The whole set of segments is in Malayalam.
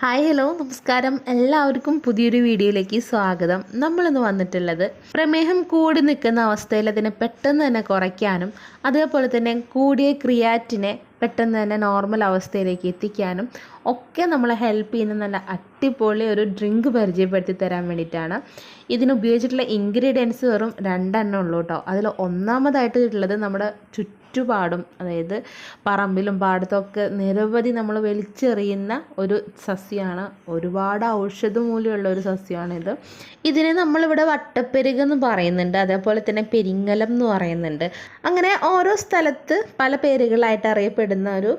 ഹായ് ഹലോ നമസ്കാരം. എല്ലാവർക്കും പുതിയൊരു വീഡിയോയിലേക്ക് സ്വാഗതം. നമ്മളിന്ന് വന്നിട്ടുള്ളത് പ്രമേഹം കൂടി നിൽക്കുന്ന അവസ്ഥയിൽ അതിനെ പെട്ടെന്ന് തന്നെ കുറയ്ക്കാനും അതേപോലെ തന്നെ കൂടിയ ക്രിയാറ്റിനെ പെട്ടെന്ന് തന്നെ നോർമൽ അവസ്ഥയിലേക്ക് എത്തിക്കാനും ഒക്കെ നമ്മളെ ഹെൽപ്പ് ചെയ്യുന്ന നല്ല അടിപൊളി ഒരു ഡ്രിങ്ക് പരിചയപ്പെടുത്തി തരാൻ വേണ്ടിയിട്ടാണ്. ഇതിന് ഉപയോഗിച്ചിട്ടുള്ള ഇൻഗ്രീഡിയൻസ് വെറും രണ്ടെണ്ണം ഉള്ളൂ കേട്ടോ. അതിൽ ഒന്നാമതായിട്ട് ഉള്ളത് നമ്മുടെ ചുറ്റുപാടും അതായത് പറമ്പിലും പാടത്തൊക്കെ നിരവധി നമ്മൾ വലിച്ചെറിയുന്ന ഒരു സസ്യമാണ് ഒരുപാട് ഔഷധ മൂല്യമുള്ള ഒരു സസ്യമാണിത് ഇതിനെ നമ്മളിവിടെ വട്ടപ്പെരുക എന്ന് പറയുന്നുണ്ട്. അതേപോലെ തന്നെ പെരിങ്ങലം എന്ന് പറയുന്നുണ്ട്. അങ്ങനെ ഓരോ സ്ഥലത്ത് പല പേരുകളായിട്ട് അറിയപ്പെടുന്ന ഒരു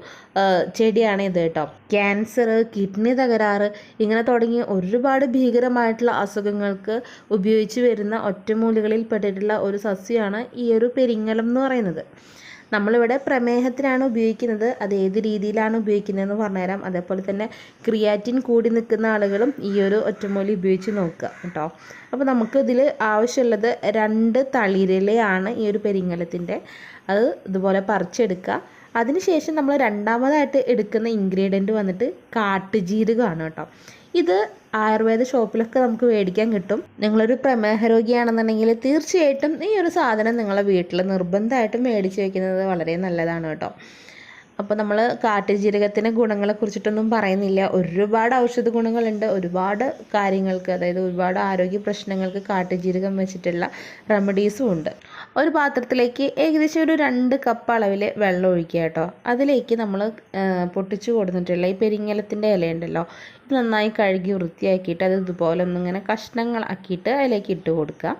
ചെടിയാണ് ഇത് കേട്ടോ. ക്യാൻസർ കിഡ്നി തകരാറ് ഇങ്ങനെ തുടങ്ങി ഒരുപാട് ഭീകരമായിട്ടുള്ള അസുഖങ്ങൾക്ക് ഉപയോഗിച്ച് വരുന്ന ഒറ്റമൂലികളിൽ പെട്ടിട്ടുള്ള ഒരു സസ്യമാണ് ഈ ഒരു പെരിങ്ങലം എന്ന് പറയുന്നത്. നമ്മളിവിടെ പ്രമേഹത്തിനാണ് ഉപയോഗിക്കുന്നത്. അത് ഏത് രീതിയിലാണ് ഉപയോഗിക്കുന്നതെന്ന് പറഞ്ഞുതരാം. അതേപോലെ തന്നെ ക്രിയാറ്റിൻ കൂടി നിൽക്കുന്ന ആളുകളും ഈ ഒരു ഒറ്റമൂലി ഉപയോഗിച്ച് നോക്കുക കേട്ടോ. അപ്പോൾ നമുക്ക് ഇതിൽ ആവശ്യമുള്ളത് രണ്ട് തളിരിലയാണ് ഈ ഒരു പെരിങ്ങലത്തിന്റെ അത് ഇതുപോലെ പറിച്ചെടുക്കുക. അതിനുശേഷം നമ്മൾ രണ്ടാമതായിട്ട് എടുക്കുന്ന ഇൻഗ്രീഡിയന്റ് വന്നിട്ട് കാട്ടുജീരകമാണ് കേട്ടോ. ഇത് ആയുർവേദ ഷോപ്പിലൊക്കെ നമുക്ക് മേടിക്കാൻ കിട്ടും. നിങ്ങളൊരു പ്രമേഹ രോഗിയാണെന്നുണ്ടെങ്കിൽ തീർച്ചയായിട്ടും ഈ ഒരു സാധനം നിങ്ങളെ വീട്ടിൽ നിർബന്ധമായിട്ടും മേടിച്ച് വെക്കുന്നത് വളരെ നല്ലതാണ് കേട്ടോ. അപ്പോൾ നമ്മൾ കാട്ടുജീരകത്തിന്റെ ഗുണങ്ങളെ കുറിച്ചിട്ടൊന്നും പറയുന്നില്ല. ഒരുപാട് ഔഷധ ഗുണങ്ങളുണ്ട്. ഒരുപാട് കാര്യങ്ങൾക്ക് അതായത് ഒരുപാട് ആരോഗ്യ പ്രശ്നങ്ങൾക്ക് കാട്ടുജീരകം വെച്ചിട്ടുള്ള റെമഡീസും ഉണ്ട്. ഒരു പാത്രത്തിലേക്ക് ഏകദേശം ഒരു രണ്ട് കപ്പ് അളവിൽ വെള്ളം ഒഴിക്കുക കേട്ടോ. അതിലേക്ക് നമ്മൾ പൊട്ടിച്ചു കൊടുത്തിട്ടുള്ള ഈ പെരിങ്ങലത്തിന്റെ ഇലയുണ്ടല്ലോ ഇത് നന്നായി കഴുകി വൃത്തിയാക്കിയിട്ട് അത് ഇതുപോലെ ഒന്നിങ്ങനെ കഷ്ണങ്ങളാക്കിയിട്ട് അതിലേക്ക് ഇട്ട് കൊടുക്കുക.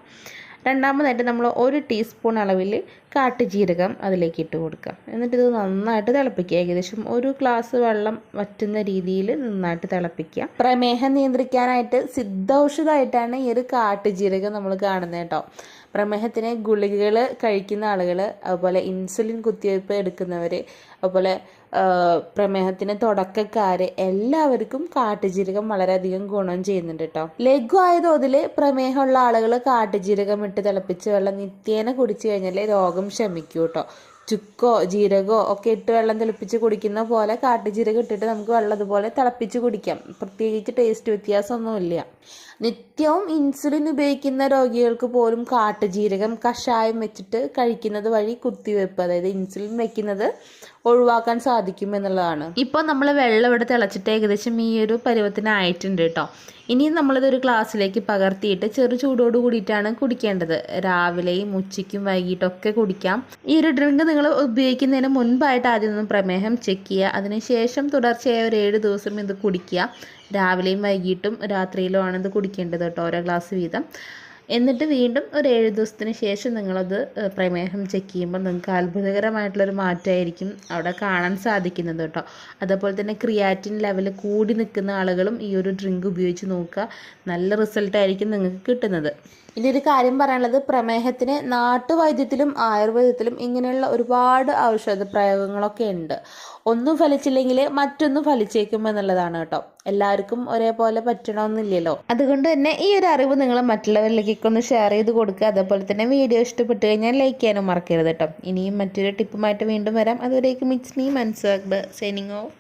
രണ്ടാമതായിട്ട് നമ്മൾ ഒരു ടീസ്പൂൺ അളവിൽ കാട്ടുജീരകം അതിലേക്ക് ഇട്ട് കൊടുക്കാം എന്നിട്ട് ഇത് നന്നായിട്ട് തിളപ്പിക്കുക. ഏകദേശം ഒരു ഗ്ലാസ് വെള്ളം വറ്റുന്ന രീതിയിൽ നന്നായിട്ട് തിളപ്പിക്കുക. പ്രമേഹം നിയന്ത്രിക്കാനായിട്ട് സിദ്ധൌഷധമായിട്ടാണ് ഈ ഒരു കാട്ടുജീരകം നമ്മൾ കാണുന്നത് കേട്ടോ. പ്രമേഹത്തിന് ഗുളികകൾ കഴിക്കുന്ന ആളുകൾ അതുപോലെ ഇൻസുലിൻ കുത്തിവയ്പ്പ് എടുക്കുന്നവർ അതുപോലെ പ്രമേഹത്തിന് തുടക്കക്കാര് എല്ലാവർക്കും കാട്ടുജീരകം വളരെയധികം ഗുണം ചെയ്യുന്നുണ്ട് കേട്ടോ ലഘുവായ തോതിൽ പ്രമേഹമുള്ള ആളുകൾ കാട്ടുജീരകം ഇട്ട് തിളപ്പിച്ച് വെള്ളം നിത്യേന കുടിച്ചു കഴിഞ്ഞാൽ രോഗം ശമിക്കൂ കേട്ടോ ചുക്കോ ജീരകോ ഒക്കെ ഇട്ട് വെള്ളം തിളപ്പിച്ച് കുടിക്കുന്ന പോലെ കാട്ടുജീരകം ഇട്ടിട്ട് നമുക്ക് വെള്ളം അതുപോലെ തിളപ്പിച്ച് കുടിക്കാം. പ്രത്യേകിച്ച് ടേസ്റ്റ് വ്യത്യാസമൊന്നുമില്ല. നിത്യവും ഇൻസുലിൻ ഉപയോഗിക്കുന്ന രോഗികൾക്ക് പോലും കാട്ടുജീരകം കഷായം വെച്ചിട്ട് കഴിക്കുന്നത് വഴി കുത്തിവെപ്പ് അതായത് ഇൻസുലിൻ വെക്കുന്നത് ഒഴിവാക്കാൻ സാധിക്കും എന്നുള്ളതാണ്. ഇപ്പോൾ നമ്മൾ വെള്ളം ഇവിടെ തിളച്ചിട്ട് ഏകദേശം ഈ ഒരു പരുവത്തിനായിട്ടുണ്ട് കേട്ടോ ഇനിയും നമ്മളിതൊരു ഗ്ലാസ്സിലേക്ക് പകർത്തിയിട്ട് ചെറു ചൂടോട് കൂടിയിട്ടാണ് കുടിക്കേണ്ടത്. രാവിലെയും ഉച്ചയ്ക്കും വൈകിട്ടൊക്കെ കുടിക്കാം. ഈ ഒരു ഡ്രിങ്ക് നിങ്ങൾ ഉപയോഗിക്കുന്നതിന് മുൻപായിട്ട് ആദ്യം ഒന്ന് പ്രമേഹം ചെക്ക് ചെയ്യുക. അതിനുശേഷം തുടർച്ചയായ ഒരു ഏഴ് ദിവസം ഇത് കുടിക്കുക. രാവിലെയും വൈകിട്ടും രാത്രിയിലും ആണ് ഇത് കുടിക്കേണ്ടത് കേട്ടോ ഓരോ ഗ്ലാസ് വീതം. എന്നിട്ട് വീണ്ടും ഒരു ഏഴ് ദിവസത്തിന് ശേഷം നിങ്ങളത് പ്രമേഹം ചെക്ക് ചെയ്യുമ്പോൾ നിങ്ങൾക്ക് അത്ഭുതകരമായിട്ടുള്ളൊരു മാറ്റമായിരിക്കും അവിടെ കാണാൻ സാധിക്കുന്നത് കേട്ടോ. അതേപോലെ തന്നെ ക്രിയാറ്റിൻ ലെവൽ കൂടി നിൽക്കുന്ന ആളുകളും ഈ ഒരു ഡ്രിങ്ക് ഉപയോഗിച്ച് നോക്കുക. നല്ല റിസൾട്ടായിരിക്കും നിങ്ങൾക്ക് കിട്ടുന്നത്. ഇനി ഒരു കാര്യം പറയാനുള്ളത് പ്രമേഹത്തിന് നാട്ടുവൈദ്യത്തിലും ആയുർവേദത്തിലും ഇങ്ങനെയുള്ള ഒരുപാട് ഔഷധ പ്രയോഗങ്ങളൊക്കെ ഉണ്ട്. ഒന്നും ഫലിച്ചില്ലെങ്കിൽ മറ്റൊന്നും ഫലിച്ചേക്കും എന്നുള്ളതാണ് കേട്ടോ. എല്ലാവർക്കും ഒരേപോലെ പറ്റണമെന്നില്ലല്ലോ അതുകൊണ്ട് തന്നെ ഈ ഒരു അറിവ് നിങ്ങൾ മറ്റുള്ളവരിലേക്കൊക്കെ ഒന്ന് ഷെയർ ചെയ്ത് കൊടുക്കുക. അതേപോലെ തന്നെ വീഡിയോ ഇഷ്ടപ്പെട്ട് കഴിഞ്ഞാൽ ലൈക്ക് ചെയ്യാനും മറക്കരുത് കേട്ടോ. ഇനിയും മറ്റൊരു ടിപ്പുമായിട്ട് വീണ്ടും വരാം. അതുവരേക്കും it's me Manzard signing off